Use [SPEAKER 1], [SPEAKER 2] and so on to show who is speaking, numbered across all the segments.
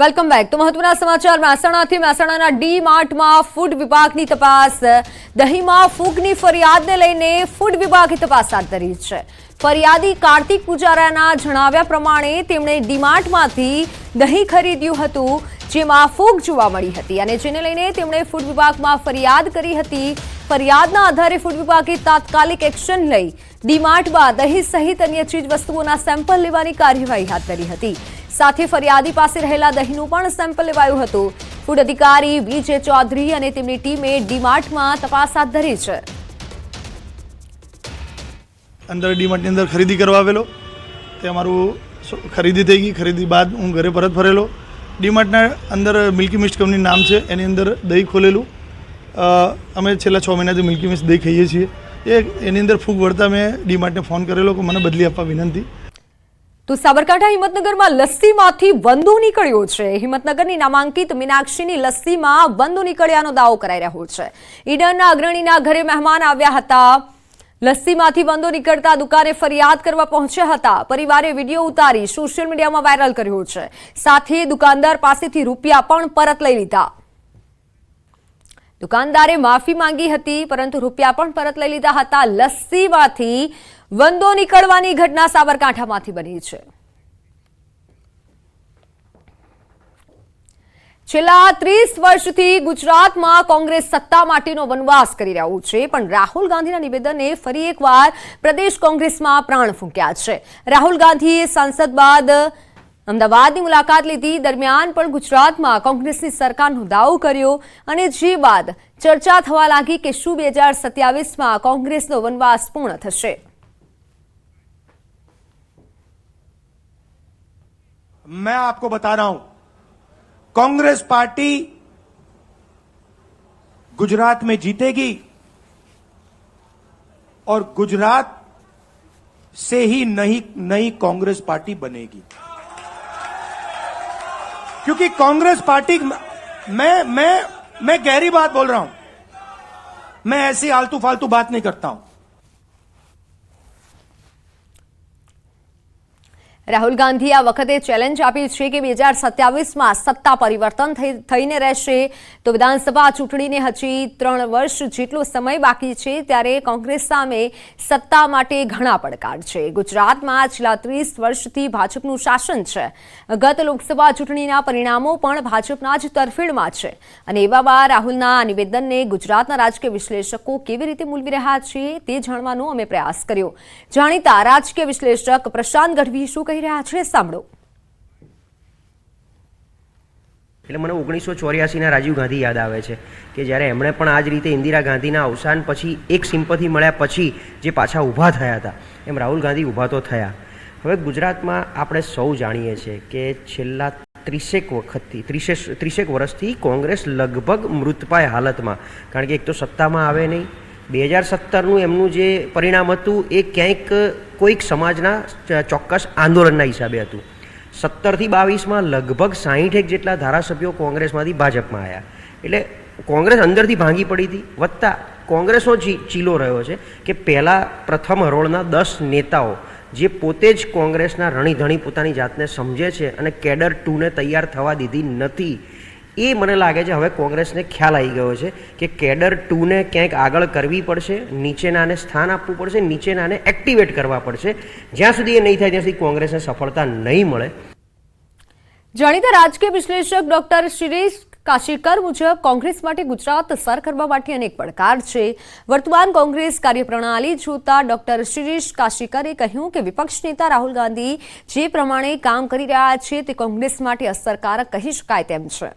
[SPEAKER 1] Welcome back તો મહત્વના સમાચાર, મહેસાણાથી મહેસાણાના ડી માર્ટમાં ફૂડ વિભાગની તપાસ. દહીંમાં ફૂગની ફરિયાદને લઈને ફૂડ વિભાગે તપાસ હાથ ધરી છે. ફરિયાદી કાર્તિક પુજારાના જણાવ્યા પ્રમાણે તેમણે ડીમાર્ટમાંથી દહીં ખરીદ્યું હતું, જેમાં ફૂગ જોવા મળી હતી અને જેને લઈને તેમણે ફૂડ વિભાગમાં ફરિયાદ કરી હતી. ફરિયાદના આધારે ફૂડ વિભાગે તાત્કાલિક એક્શન લઈ ડીમાર્ટમાં દહીં સહિત અન્ય ચીજ વસ્તુઓના સેમ્પલ લેવાની કાર્યવાહી હાથ ધરી હતી. સાથે ફરિયાદી પાસે રહેલા દહીંનું પણ સેમ્પલ લેવાયું હતું. ફૂડ અધિકારી વિજય ચૌધરી અને તેમની ટીમે ડીમાર્ટમાં તપાસ હાથ ધરી છે.
[SPEAKER 2] અંદર ડીમાર્ટની અંદર ખરીદી કરવા આવેલો. તે અમારું ખરીદી થઈ ગઈ. ખરીદી બાદ હું ઘરે પરત ફરેલો. ડીમાર્ટના અંદર મિલ્કી મિસ્ટ કંપની નામ છે. એની અંદર દહીં ખોલેલું. અમે છેલ્લા છ મહિનાથી મિલ્કી મિસ્ટ દહીં ખાઈએ છીએ. એ, એની અંદર ફૂગ વળતા મેં ડીમાર્ટને ફોન કરેલો કે મને બદલી આપવા વિનંતી.
[SPEAKER 1] તો સાબરકાંઠા હિંમતનગરમાં લસ્સીમાંથી વંદો નીકળ્યો છે. હિંમતનગરની નામાંકિત મીનાક્ષીની લસ્સીમાં વંદો નીકળ્યાનો દાવો કરાઈ રહ્યો છે. ઈડનના અગ્રણીના ઘરે મહેમાન આવ્યા હતા. લસ્સીમાંથી વંદો નીકળતા દુકાને ફરિયાદ કરવા પહોંચ્યા હતા. પરિવારે વીડિયો ઉતારી સોશિયલ મીડિયામાં વાયરલ કર્યો છે. સાથે દુકાનદાર પાસેથી રૂપિયા પણ પરત લઈ લીધા. દુકાનદારે માફી માંગી હતી, પરંતુ રૂપિયા પણ પરત લઈ લીધા હતા. લસ્સીમાંથી વંદો નીકળવાની ઘટના સાબરકાંઠામાંથી બની છે. છેલ્લા ત્રીસ વર્ષથી ગુજરાતમાં કોંગ્રેસ સત્તા માટેનો વનવાસ કરી રહ્યું છે, પણ રાહુલ ગાંધીના નિવેદને ફરી એકવાર પ્રદેશ કોંગ્રેસમાં પ્રાણ ફૂંક્યા છે. રાહુલ ગાંધીએ સાંસદ બાદ અમદાવાદની મુલાકાત લીધી દરમિયાન પણ ગુજરાતમાં કોંગ્રેસની સરકારનો દાવો કર્યો અને જે બાદ ચર્ચા થવા લાગી કે શું બે હજાર સત્યાવીસમાં કોંગ્રેસનો વનવાસ પૂર્ણ થશે
[SPEAKER 3] मैं आपको बता रहा हूं कांग्रेस पार्टी गुजरात में जीतेगी और गुजरात से ही नई नई कांग्रेस पार्टी बनेगी क्योंकि कांग्रेस पार्टी मैं मैं मैं गहरी बात बोल रहा हूं मैं ऐसी आलतू फालतू बात नहीं करता हूं
[SPEAKER 1] રાહુલ ગાંધીએ આ વખતે ચેલેન્જ આપી છે કે બે હજાર સત્યાવીસમાં સત્તા પરિવર્તન થઈ- થઈને રહેશે. તો વિધાનસભા ચૂંટણીને હજી ત્રણ વર્ષ જેટલો સમય બાકી છે ત્યારે કોંગ્રેસ સામે સત્તા માટે ઘણા પડકાર છે. ગુજરાતમાં છેલ્લા ત્રીસ વર્ષથી ભાજપનું શાસન છે. ગત લોકસભા ચૂંટણીના પરિણામો પણ ભાજપના જ તરફેણમાં છે. અને એવામાં રાહુલના નિવેદનને ગુજરાતના રાજકીય વિશ્લેષકો કેવી રીતે મૂલવી રહ્યા છે તે જાણવાનો અમે પ્રયાસ કર્યો. જાણીતા રાજકીય વિશ્લેષક પ્રશાંત ગઢવી શું કહી રહ્યા છે, સાંભળો.
[SPEAKER 4] એટલે મને ઓગણીસો ચોર્યાસીના રાજીવ ગાંધી યાદ આવે છે કે જ્યારે એમણે પણ આ જ રીતે ઇન્દિરા ગાંધીના અવસાન પછી એક સિમ્પથી મળ્યા પછી જે પાછા ઊભા થયા હતા, એમ રાહુલ ગાંધી ઊભા તો થયા. હવે ગુજરાતમાં આપણે સૌ જાણીએ છીએ કે છેલ્લા ત્રીસેક વખતથી, ત્રીસેક ત્રીસેક વર્ષથી કોંગ્રેસ લગભગ મૃતપાય હાલતમાં. કારણ કે એક તો સત્તામાં આવે નહીં બે હજાર સત્તરનું એમનું જે પરિણામ હતું, એ ક્યાંક કોઈક સમાજના ચોક્કસ આંદોલનના હિસાબે હતું. સત્તરથી બાવીસમાં લગભગ સાહીઠેક જેટલા ધારાસભ્યો કોંગ્રેસમાંથી ભાજપમાં આવ્યા એટલે કોંગ્રેસ અંદરથી ભાંગી પડી હતી. વત્તા કોંગ્રેસનો ચીલો રહ્યો છે કે પહેલાં પ્રથમ હરોળના દસ નેતાઓ, જે પોતે જ કોંગ્રેસના રણીધણી પોતાની જાતને સમજે છે અને કેડર ટુને તૈયાર થવા દીધી નથી એ મને લાગે છે હવે કોંગ્રેસને ખ્યાલ આવી ગયો છે કે કેડર ટુને ક્યાંક આગળ કરવી પડશે, નીચેનાને સ્થાન આપવું પડશે, નીચેનાને એક્ટિવેટ કરવા પડશે. જ્યાં સુધી એ નહીં થાય, ત્યાં સુધી કોંગ્રેસને સફળતા નહીં મળે.
[SPEAKER 1] જાણીતા રાજકીય વિશ્લેષક ડોક્ટર શિરીષ કાશીકર મુજબ કોંગ્રેસ માટે ગુજરાત સર કરવા માટે અનેક પડકાર છે. વર્તમાન કોંગ્રેસ કાર્યપ્રણાલી જોતા ડોક્ટર શિરીષ કાશીકરે કહ્યું કે વિપક્ષ નેતા રાહુલ ગાંધી જે પ્રમાણે કામ કરી રહ્યા છે, તે કોંગ્રેસ માટે અસરકારક કહી શકાય તેમ છે.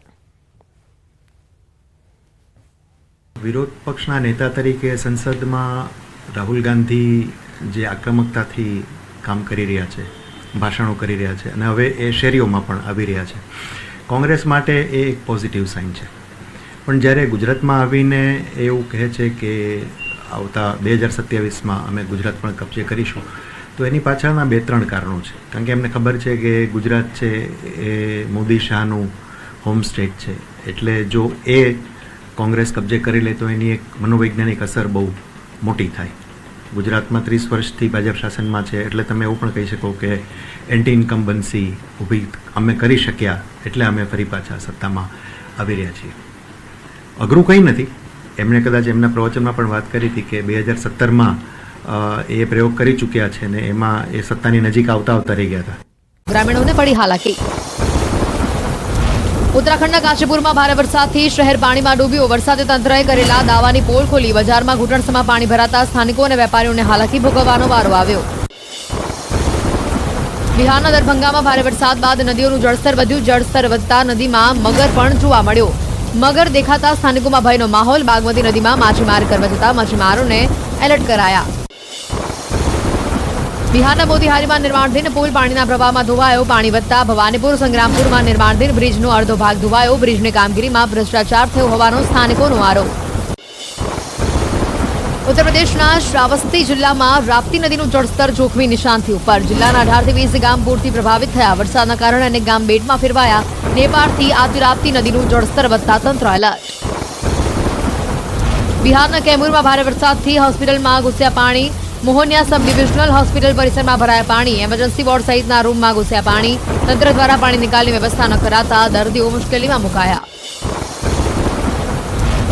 [SPEAKER 5] વિરોધ પક્ષના નેતા તરીકે સંસદમાં રાહુલ ગાંધી જે આક્રમકતાથી કામ કરી રહ્યા છે, ભાષણો કરી રહ્યા છે અને હવે એ શેરીઓમાં પણ આવી રહ્યા છે. કોંગ્રેસ માટે એ એક પોઝિટિવ સાઇન છે. પણ જ્યારે ગુજરાતમાં આવીને એવું કહે છે કે આવતા બે હજાર સત્યાવીસમાં અમે ગુજરાત પણ કબજે કરીશું, તો એની પાછળના બે ત્રણ કારણો છે. કારણ કે એમને ખબર છે કે ગુજરાત છે એ મોદી શાહનું હોમ સ્ટેટ છે. એટલે જો એ કોંગ્રેસ કબજે કરી લે તો એની એક મનોવૈજ્ઞાનિક અસર બહુ મોટી થાય. ગુજરાતમાં ત્રીસ વર્ષથી ભાજપ શાસનમાં છે એટલે તમે એવું પણ કહી શકો કે એન્ટી ઇન્કમ્બન્સી ઊભી અમે કરી શક્યા એટલે અમે ફરી પાછા સત્તામાં આવી રહ્યા છીએ. અઘરું કંઈ નથી. એમણે કદાચ એમના પ્રવચનમાં પણ વાત કરી હતી કે બે હજાર સત્તરમાં એ પ્રયોગ કરી ચૂક્યા છે ને એમાં એ સત્તાની નજીક આવતા આવતા રહી ગયા હતા.
[SPEAKER 6] ગ્રામીણોને પડી હાલાકી. ઉત્તરાખંડના કાશીપુરમાં ભારે વરસાદથી શહેર પાણીમાં ડૂબ્યું. વરસાદે તંત્રએ કરેલા દાવાની પોલ ખોલી. બજારમાં ઘૂંટણસમાં પાણી ભરાતા સ્થાનિકો અને વેપારીઓને હાલાકી ભોગવવાનો વારો આવ્યો. બિહારના દરભંગામાં ભારે વરસાદ બાદ નદીઓનું જળસ્તર વધ્યું. જળસ્તર વધતા નદીમાં મગર પણ જોવા મળ્યો. મગર દેખાતા સ્થાનિકોમાં ભયનો માહોલ. બાગમતી નદીમાં માછીમાર કરવા જતા માછીમારોને એલર્ટ કરાયા. બિહારના મોતીહારીમાં નિર્માણધીન પુલ પાણીના પ્રવાહમાં ધોવાયો પાણી વધતા ભવાનીપુર, સંગ્રામપુરમાં નિર્માણધીન બ્રિજનો અડધો ભાગ ધોવાયો, બ્રિજની કામગીરીમાં ભ્રષ્ટાચાર થયો હોવાનો સ્થાનિકોનો આરોપ. ઉત્તર પ્રદેશના શ્રાવસ્તી જિલ્લામાં રાપ્તી નદીનું જળસ્તર જોખમી નિશાનથી ઉપર. જિલ્લાના અઢારથી વીસ ગામ પૂરથી પ્રભાવિત થયા. વરસાદના કારણે અનેક ગામ બેટમાં ફેરવાયા. નેપાળથી આતી રાપ્તી નદીનું જળસ્તર વધતા તંત્ર એલર્ટ. બિહારના કેમુરમાં ભારે વરસાદથી હોસ્પિટલમાં ઘૂસ્યા પાણી. મોહનિયા સબ ડિવિઝનલ હોસ્પિટલ પરિસરમાં ભરાયા પાણી. એમરજન્સી વોર્ડ સહિતના રૂમમાં ઘૂસ્યા પાણી. તંત્ર દ્વારા પાણી નિકાલની વ્યવસ્થા ન કરાતા દર્દીઓ મુશ્કેલીમાં મુકાયા.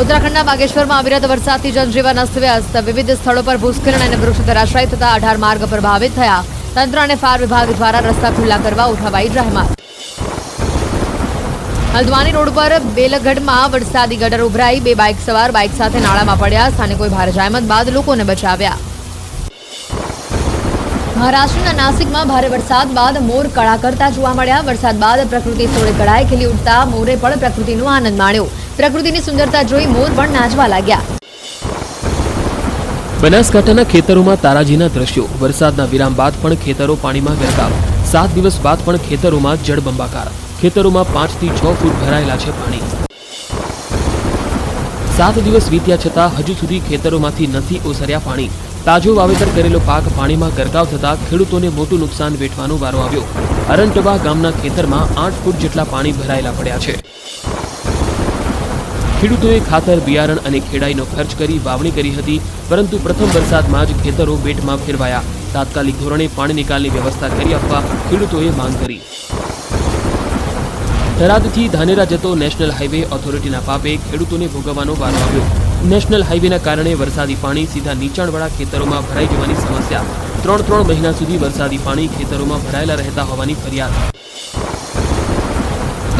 [SPEAKER 6] ઉત્તરાખંડના બાગેશ્વરમાં અવિરત વરસાદથી જનજીવન અસ્તવ્યસ્ત. વિવિધ સ્થળો પર ભૂસ્ખલન અને વૃક્ષ ધરાશાયી થતા અઢાર માર્ગ પ્રભાવિત થયા. તંત્ર અને ફાયર વિભાગ દ્વારા રસ્તા ખુલ્લા કરવા ઉઠાવાઈ જહેમત. હલ્દવાની રોડ પર બેલગઢમાં વરસાદી ગટર ઉભરાઈ. બે બાઇક સવાર બાઇક સાથે નાળામાં પડ્યા. સ્થાનિકોએ ભારે જહેમત બાદ લોકોને બચાવ્યા. મહારાષ્ટ્રના નાસિકમાં ભારે વરસાદ બાદ મોર કળા કરતા જોવા મળ્યા. વરસાદ બાદ પ્રકૃતિ સોળે કળાએ ખીલી ઉઠતા મોરે પણ પ્રકૃતિનો આનંદ માણ્યો. પ્રકૃતિની સુંદરતા જોઈ મોર પણ નાચવા લાગ્યા.
[SPEAKER 7] બનાસકાંઠાના ખેતરોમાં તારાજીના દ્રશ્યો. વરસાદના વિરામ બાદ પણ ખેતરો પાણીમાં ગરકાવ. સાત દિવસ બાદ પણ ખેતરોમાં જળબંબાકાર. ખેતરોમાં પાંચથી છ ફૂટ ભરાયેલા છે પાણી. સાત દિવસ વીત્યા છતાં હજુ સુધી ખેતરોમાંથી નથી ઓસર્યા પાણી. તાજો વાવેતર કરેલો પાક પાણીમાં ગરકાવ થતા ખેડૂતોને મોટું નુકસાન વેઠવાનો વારો આવ્યો. અરંટવા ગામના ખેતરમાં આઠ ફૂટ જેટલા પાણી ભરાયેલા પડ્યા છે. ખેડૂતોએ ખાતર, બિયારણ અને ખેડાઈનો ખર્ચ કરી વાવણી કરી હતી, પરંતુ પ્રથમ વરસાદમાં જ ખેતરો બેટમાં ફેરવાયા. તાત્કાલિક ધોરણે પાણી નિકાલની વ્યવસ્થા કરી આપવા ખેડૂતોએ માંગ કરી. થરાદથી ધાનેરા જતો નેશનલ હાઈવે ઓથોરિટીના પાપે ખેડૂતોને ભોગવવાનો વારો આવ્યો. નેશનલ હાઈવેના કારણે વરસાદી પાણી સીધા નીચાણવાળા ખેતરોમાં ભરાઈ જવાની સમસ્યા. ત્રણ ત્રણ મહિના સુધી વરસાદી પાણી ખેતરોમાં ભરાયેલા રહેતા હોવાની ફરિયાદ.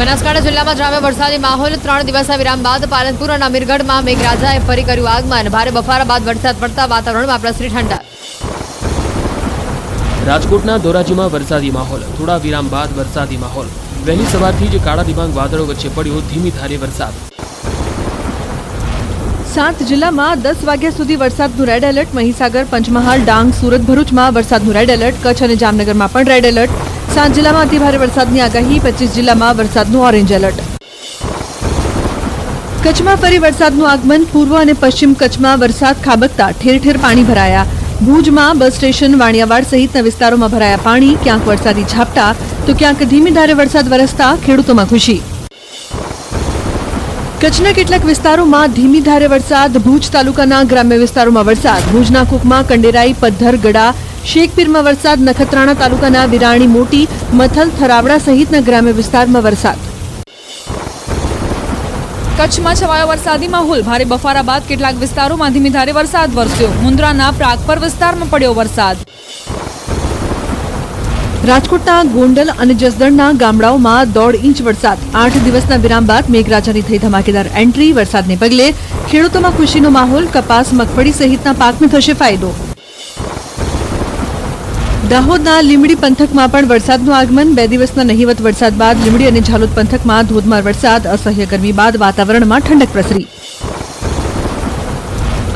[SPEAKER 6] બનાસકાંઠા જિલ્લામાં જામ્યો વરસાદી માહોલ. ત્રણ દિવસના વિરામ બાદ પાલનપુર અને અમીરગઢમાં મેઘરાજાએ ફરી કર્યું આગમન. ભારે બફારા બાદ વરસાદ પડતા વાતાવરણમાં પ્રસરી ઠંડક.
[SPEAKER 7] રાજકોટના ધોરાજીમાં વરસાદી માહોલ. થોડા વિરામ બાદ વરસાદી માહોલ. વહેલી સવારથી જ કાળા દિબાંગ વાદળો વચ્ચે પડ્યો ધીમી ધારે વરસાદ.
[SPEAKER 8] સાત જિલ્લામાં દસ વાગ્યા સુધી વરસાદનું રેડ એલર્ટ મહીસાગર, પંચમહાલ, ડાંગ, સુરત, ભરૂચમાં વરસાદનું રેડ એલર્ટ કચ્છ અને જામનગરમાં પણ રેડ એલર્ટ સાત જિલ્લામાં અતિભારે વરસાદની આગાહી. પચીસ જિલ્લામાં વરસાદનું ઓરેન્જ એલર્ટ કચ્છમાં ફરી વરસાદનું આગમન. પૂર્વ અને પશ્ચિમ કચ્છમાં વરસાદ ખાબકતા. ઠેર ઠેર પાણી ભરાયા. ભુજમાં બસ સ્ટેશન, વાણિયાવાડ સહિતના વિસ્તારોમાં ભરાયા પાણી. ક્યાંક વરસાદી ઝાપટા તો ક્યાંક ધીમી ધારે વરસાદ વરસતા ખેડૂતોમાં ખુશી. કચ્છના કેટલાક વિસ્તારોમાં ધીમી ધારે વરસાદ, ભુજ તાલુકાના ગ્રામ્ય વિસ્તારોમાં વરસાદ. ભુજના કુકમાં, કંડેરાઈ પદ્ધર ગડા શેખપીરમાં વરસાદ, નખત્રાણા તાલુકાના વિરાણી, મોટી, મથલ, થરાવડા સહિતના ગ્રામ્ય વિસ્તારમાં વરસાદ.
[SPEAKER 9] કચ્છમાં છવાયો વરસાદી માહોલ. ભારે બફારા બાદ કેટલાક વિસ્તારોમાં ધીમી ધારે વરસાદ વરસ્યો. મુન્દ્રાના પ્રાગપર વિસ્તારમાં પડ્યો વરસાદ.
[SPEAKER 8] રાજકોટના ગોંડલ અને જસદણના ગામડાઓમાં દોઢ ઇંચ વરસાદ. આઠ દિવસના વિરામ બાદ મેઘરાજાની થઈ ધમાકેદાર એન્ટ્રી. વરસાદને પગલે ખેડૂતોમાં ખુશીનો માહોલ, કપાસ, મગફળી સહિતના પાકને થશે ફાયદો. દાહોદના લીમડી પંથકમાં પણ વરસાદનું આગમન. બે દિવસના નહિવત વરસાદ બાદ લીમડી અને ઝાલોદ પંથકમાં ધોધમાર વરસાદ. અસહ્ય ગરમી બાદ વાતાવરણમાં ઠંડક પ્રસરી.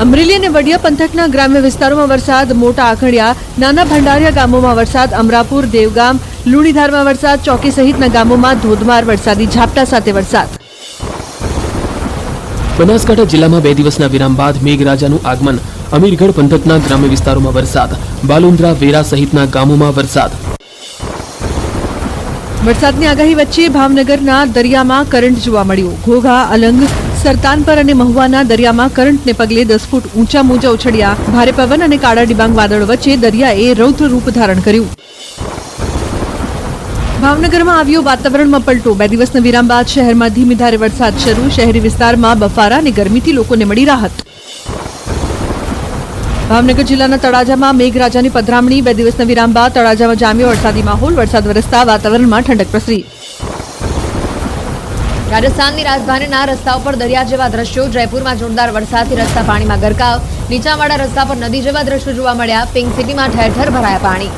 [SPEAKER 8] અમરેલી અને વડિયા પંથકના ગ્રામ્ય વિસ્તારોમાં વરસાદ મોટા આખડિયા નાના ભંડારિયા ગામોમાં વરસાદ અમરાપુર દેવગામ લુણીધારમાં વરસાદ ચોકી સહિતના ગામોમાં ધોધમાર વરસાદી ઝાપટા સાથે વરસાદ.
[SPEAKER 7] બનાસકાંઠા જિલ્લામાં બે દિવસના વિરામ બાદ મેઘરાજાનું આગમન અમીરગઢ પંથકના ગ્રામ્ય વિસ્તારોમાં વરસાદ બાલુન્દ્રા વેરા સહિતના ગામોમાં વરસાદ.
[SPEAKER 8] વરસાદની આગાહી વચ્ચે ભાવનગરના દરિયામાં કરંટ જોવા મળ્યો. ઘોઘા અલંગ સરતાનપર અને મહુવાના દરિયામાં કરંટને પગલે દસ ફૂટ ઊંચા મોજા ઉછળ્યા. ભારે પવન અને કાળા ડિબાંગ વાદળ વચ્ચે દરિયાએ રૌદ્ર રૂપ ધારણ કર્યું. ભાવનગરમાં આવ્યો વાતાવરણમાં પલટો. બે દિવસના વિરામ બાદ શહેરમાં ધીમી ધારે વરસાદ શરૂ. શહેરી વિસ્તારમાં બફારા અને ગરમીથી લોકોને મળી રાહત. ભાવનગર જિલ્લાના તળાજામાં મેઘરાજાની પધરામણી. બે દિવસના વિરામ બાદ તળાજામાં જામ્યો વરસાદી માહોલ. વરસાદ વરસતા વાતાવરણમાં ઠંડક પ્રસરી.
[SPEAKER 6] રાજસ્થાનની રાજધાનીના રસ્તા ઉપર દરિયા જેવા દ્રશ્યો, જયપુરમાં જોરદાર વરસાદથી રસ્તા પાણીમાં ગરકાવ નીચાવાળા રસ્તા પર નદી જેવા દ્રશ્યો જોવા મળ્યા, પિંક સિટીમાં ઠેર ઠેર ભરાયા પાણી.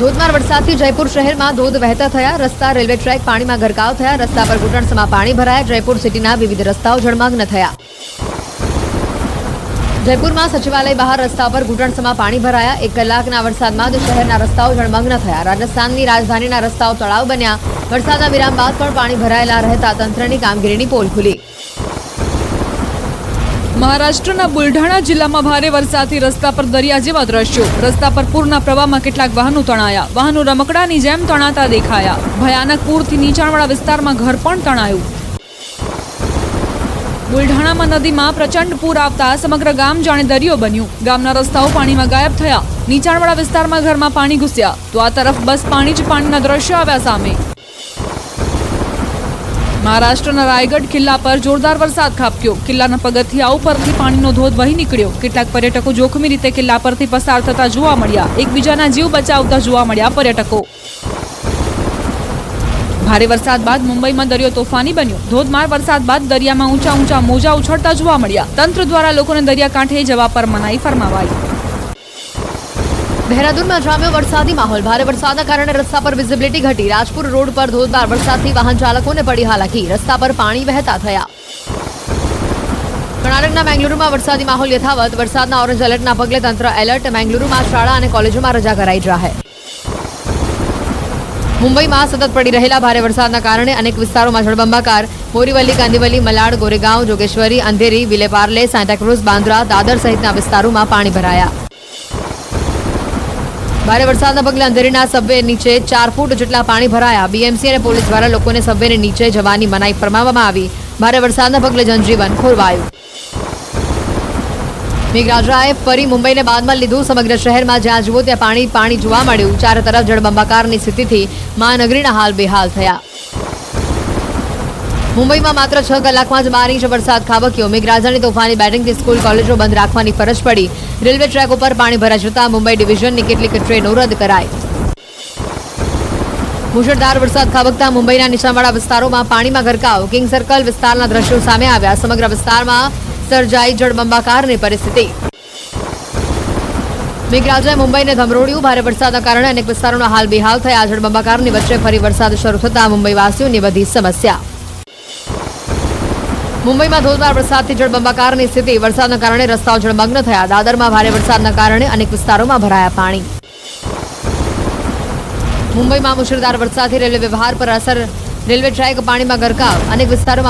[SPEAKER 6] ધોધમાર વરસાદથી જયપુર શહેરમાં ધોધ વહેતા થયા, રસ્તા, રેલવે ટ્રેક પાણીમાં ગરકાવ થયા, રસ્તા પર ઘૂંટણસમાં પાણી ભરાયા, જયપુર સિટીના વિવિધ રસ્તાઓ જળમગ્ન થયા. જયપુરમાં સચિવાલય બહાર રસ્તા પર ઘૂંટણસમાં પાણી ભરાયા. એક કલાકના વરસાદમાં જ શહેરના રસ્તાઓ જળમગ્ન થયા. રાજસ્થાનની રાજધાનીના રસ્તાઓ તળાવ બન્યા. વરસાદના વિરામ બાદ પણ પાણી ભરાયેલા રહેતા તંત્રની કામગીરીની પોલ ખુલી.
[SPEAKER 9] મહારાષ્ટ્રના બુલઢાણા જિલ્લામાં ભારે વરસાદથી રસ્તા પર દરિયા જેવા દ્રશ્યો. રસ્તા પર પૂરના પ્રવાહમાં કેટલાક વાહનો તણાયા. વાહનો રમકડાની જેમ તણાતા દેખાયા. ભયાનક પૂરથી નીચાણવાળા વિસ્તારમાં ઘર પણ તણાયું. બુલઢાણામાં નદીમાં પ્રચંડ પૂર આવતા સમગ્ર ગામ જાણે દરિયો બન્યું. ગામના રસ્તાઓ પાણીમાં ગાયબ થયા. નીચાણવાળા વિસ્તારમાં ઘરમાં પાણી ઘૂસ્યા. તો આ તરફ બસ પાણી જ પાણીના દ્રશ્યો આવ્યા સામે. મહારાષ્ટ્રના રાયગઢ કિલ્લા પર જોરદાર વરસાદ ખાબક્યો. કિલ્લાના પગથિયા ઉપરથી પાણીનો ધોધ વહી નીકળ્યો. કેટલાક પર્યટકો જોખમી રીતે કિલ્લા પરથી પસાર થતા જોવા મળ્યા. એકબીજાના જીવ બચાવતા જોવા મળ્યા પર્યટકો. ભારે વરસાદ બાદ મુંબઈમાં દરિયો તોફાની બન્યો. ધોધમાર વરસાદ બાદ દરિયામાં ઊંચા ઊંચા મોજા ઉછળતા જોવા મળ્યા. તંત્ર દ્વારા લોકોને દરિયાકાંઠે જવા પર મનાઈ ફરમાવાઈ.
[SPEAKER 6] દહેરાદૂનમાં જામ્યો વરસાદી માહોલ. ભારે વરસાદના કારણે રસ્તા પર વિઝિબિલિટી ઘટી. રાજપુર રોડ પર ધોધમાર વરસાદથી વાહન ચાલકોને પડી હાલાકી. રસ્તા પર પાણી વહેતા થયા. કર્ણાટકના બેંગલુરુમાં વરસાદી માહોલ યથાવત. વરસાદના ઓરેન્જ એલર્ટના પગલે તંત્ર એલર્ટ. બેંગલુરુમાં શાળા અને કોલેજોમાં રજા કરાઈ જાહેર. મુંબઈમાં સતત પડી રહેલા ભારે વરસાદના કારણે અનેક વિસ્તારોમાં જળબંબાકાર બોરીવલી કાંદીવલી, મલાડ, ગોરેગાંવ, જોગેશ્વરી, અંધેરી, વિલેપાર્લે, સાંતાક્રુઝ, બાંદ્રા, દાદર સહિતના વિસ્તારોમાં પાણી ભરાયા. ભારે વરસાદના પગલે અંધેરીના સબવે નીચે ચાર ફૂટ જેટલા પાણી ભરાયા. બીએમસી અને પોલીસ દ્વારા લોકોને સબવેને નીચે જવાની મનાઈ ફરમાવવામાં આવી. ભારે વરસાદના પગલે જનજીવન ખોરવાયું. મેઘરાજાએ ફરી મુંબઈને બાદમાં લીધું સમગ્ર શહેરમાં જ્યાં જુઓ ત્યાં પાણી પાણી જોવા મળ્યું. ચારે તરફ જળબંબાકારની સ્થિતિથી મહાનગરીના હાલ બેહાલ થયા. મુંબઈમાં માત્ર છ કલાકમાં જ બાર ઇંચ વરસાદ ખાબક્યો. મેઘરાજાની તોફાની બેટિંગથી સ્કૂલ, કોલેજો બંધ રાખવાની ફરજ પડી. રેલવે ટ્રેક ઉપર પાણી ભરાઈ જતા મુંબઈ ડિવિઝનની કેટલીક ટ્રેનો રદ કરાઈ. મુશળધાર વરસાદ ખાબકતા મુંબઈના નીચાણવાળા વિસ્તારોમાં પાણીમાં ગરકાવ. કિંગ સર્કલ વિસ્તારના દ્રશ્યો સામે આવ્યા. સમગ્ર વિસ્તારમાં સર્જાઈ જળબંબાકારની પરિસ્થિતિ. મેઘરાજાએ મુંબઈને ધમરોડ્યું ભારે વરસાદના કારણે અનેક વિસ્તારોના હાલ બેહાલ થયા. જળબંબાકારની વચ્ચે ફરી વરસાદ શરૂ થતા મુંબઈવાસીઓની વધી સમસ્યા. મુંબઈમાં ધોધમાર વરસાદથી જળબંબાકારની સ્થિતિ. વરસાદના કારણે રસ્તાઓ જળમગ્ન થયા. દાદરમાં ભારે વરસાદના કારણે અનેક વિસ્તારોમાં ભરાયા પાણી. મુંબઈમાં મુશળધાર વરસાદથી રેલવે વ્યવહાર પર અસર. રેલવે ટ્રેક પાણીમાં ગરકાવ. અનેક વિસ્તારોમાં